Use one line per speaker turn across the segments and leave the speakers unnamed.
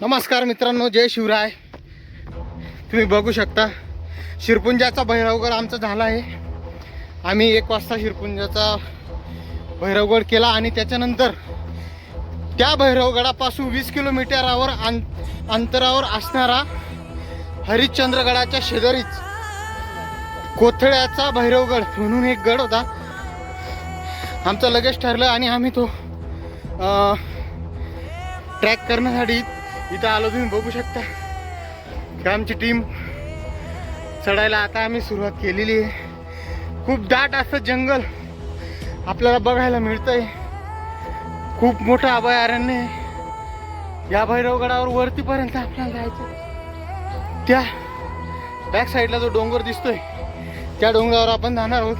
नमस्कार मित्रांनो जय शिवराय. तुम्ही बघू शकता शिरपुंजाचा भैरवगड आमचा झाला आहे. आम्ही एक वाजता शिरपुंजाचा भैरवगड केला आणि त्याच्यानंतर त्या भैरवगडापासून वीस किलोमीटरावर अं अंतरावर असणारा हरिश्चंद्रगडाच्या शेजारीच कोथळ्याचा भैरवगड म्हणून एक गड होता. आमचं लगेच ठरलं आणि आम्ही तो ट्रॅक करण्यासाठी इथं आलो तुम्ही बघू शकता. की आमची टीम चढायला आता आम्ही सुरुवात केलेली आहे. खूप दाट असं जंगल आपल्याला बघायला मिळतंय. खूप मोठं अभयारण्य आहे. या भैरवगडावर वरतीपर्यंत आपल्याला जायचं त्या बॅक साईडला जो डोंगर दिसतोय त्या डोंगरावर आपण जाणार आहोत.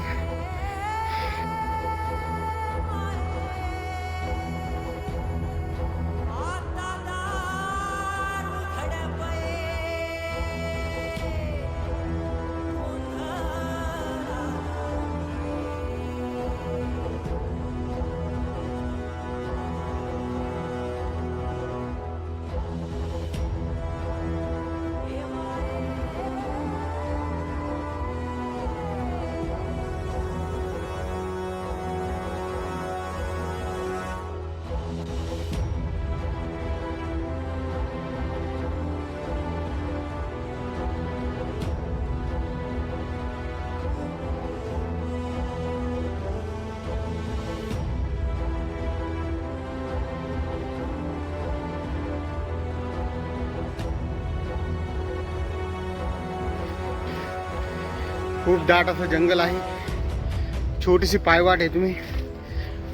खूप दाट असं जंगल आहे. छोटीशी पायवाट आहे तुम्ही.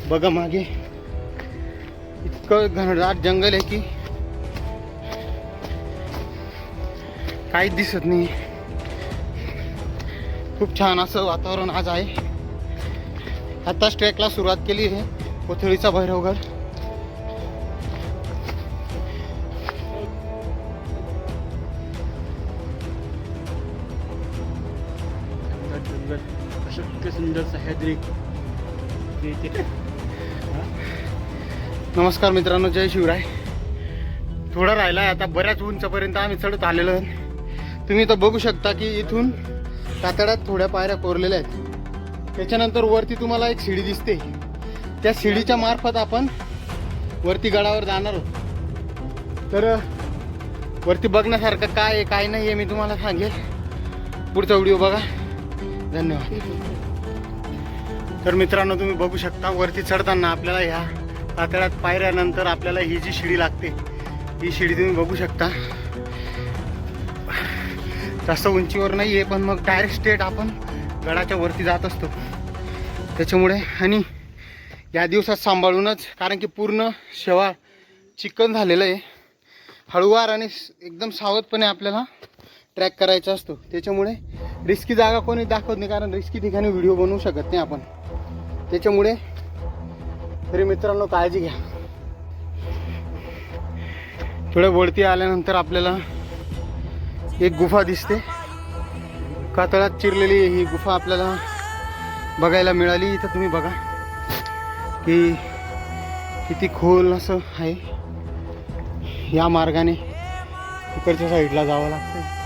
बघा मागे. इतकं घनदाट जंगल आहे की काहीच दिसत नाही. खूप छान असं वातावरण आज आहे. आत्ताच ट्रेकला सुरुवात केली आहे. कोथळीचा भैरवगड.
शक्य सुंदर सह्याद्री
नमस्कार मित्रांनो जय शिवराय. थोडा राहिला आहे आता बऱ्याच उंचापर्यंत आम्ही चढत आलेलो आहे. तुम्ही तर बघू शकता की इथून कातड्यात थोड्या पायऱ्या कोरलेल्या आहेत. त्याच्यानंतर वरती तुम्हाला एक शिडी दिसते. त्या शिडीच्या मार्फत आपण वरती गडावर जाणार आहोत. तर वरती बघण्यासारखं काय आहे काय नाही आहे मी तुम्हाला सांगेल. पुढचा व्हिडिओ बघा. धन्यवाद. तर मित्रांनो तुम्ही बघू शकता वरती चढताना आपल्याला ह्या पातळ्यात पायऱ्यानंतर आपल्याला ही जी शिडी लागते ही शिडी तुम्ही बघू शकता. जास्त उंचीवर नाही आहे पण मग डायरेक्ट स्टेट आपण गडाच्या वरती जात असतो. त्याच्यामुळे आणि या दिवसात सांभाळूनच कारण की पूर्ण शेवाळ चिकन झालेलं आहे. हळूवार आणि एकदम सावधपणे आपल्याला ट्रॅक करायचा असतो. त्याच्यामुळे रिस्की जागा कोणी दाखवत नाही कारण रिस्की ठिकाणी व्हिडिओ बनवू शकत नाही आपण. त्याच्यामुळे तरी मित्रांनो काळजी घ्या. थोड्या वळती आल्यानंतर आपल्याला एक गुफा दिसते. कातळात चिरलेली ही गुफा आपल्याला बघायला मिळाली. इथं तुम्ही बघा की किती खोल असं आहे. या मार्गाने इकडच्या साईडला जावं लागतं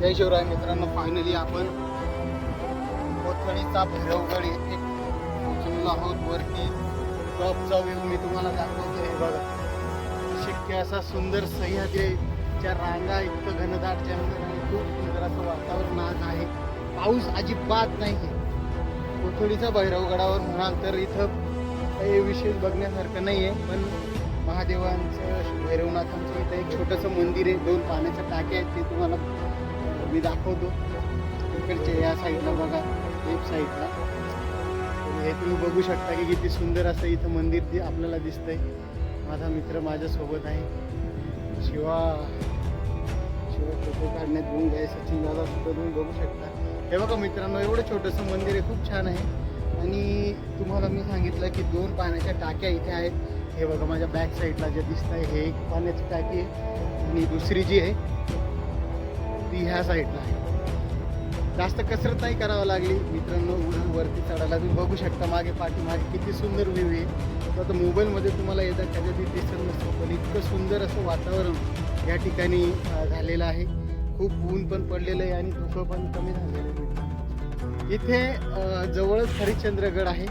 जय शिवराय मित्रांनो फायनली आपण कोथळीचा भैरवगड येथे पोहोचलेलो आहोत. वरती टॉपचा व्ह्यू मी तुम्हाला दाखवतो हे बघा. शक्य असा सुंदर सह्याद्रीच्या रांगा इतकं घनदाट जंगल आणि खूप सुंदर असं वातावरण आज आहे. पाऊस अजिबात नाही आहे कोथळीचा भैरवगडावर म्हणाल तर इथं काही विशेष बघण्यासारखं नाही आहे पण महादेवांचं भैरवनाथांचं इथं एक छोटंसं मंदिर आहे. दोन पाण्याच्या टाक्या आहेत ते तुम्हाला मी दाखवतो. इकडच्या या साईडला बघा लेफ्ट साईडला. हे तुम्ही बघू शकता की किती सुंदर असं इथं मंदिर ते आपल्याला दिसतंय. माझा मित्र माझ्यासोबत आहे. शिवा शिवा फोटो काढण्यात घेऊन जाय सचिन दादा सुद्धा तुम्ही बघू शकता. हे बघा मित्रांनो एवढं छोटंसं मंदिर आहे खूप छान आहे. आणि तुम्हाला मी सांगितलं की दोन पाण्याच्या टाक्या इथे आहेत. हे बघा माझ्या बॅक साईडला जे दिसत आहे हे एक पाण्याची टाकी आहे. आणि दुसरी जी आहे ती ह्या साईडला आहे. जास्त कसरत नाही करावं लागली. मित्रांनो उडून वरती चढायला तुम्ही बघू शकता. मागे पाठीमागे किती सुंदर व्ह्यू आहे. तर आता मोबाईलमध्ये तुम्हाला येतात कधी दिसत नसतो पण इतकं सुंदर असं वातावरण या ठिकाणी झालेलं आहे. खूप ऊन पण पडलेलं आहे आणि धुकं पण कमी झालेलं आहे. इथे जवळच हरिश्चंद्रगड आहे.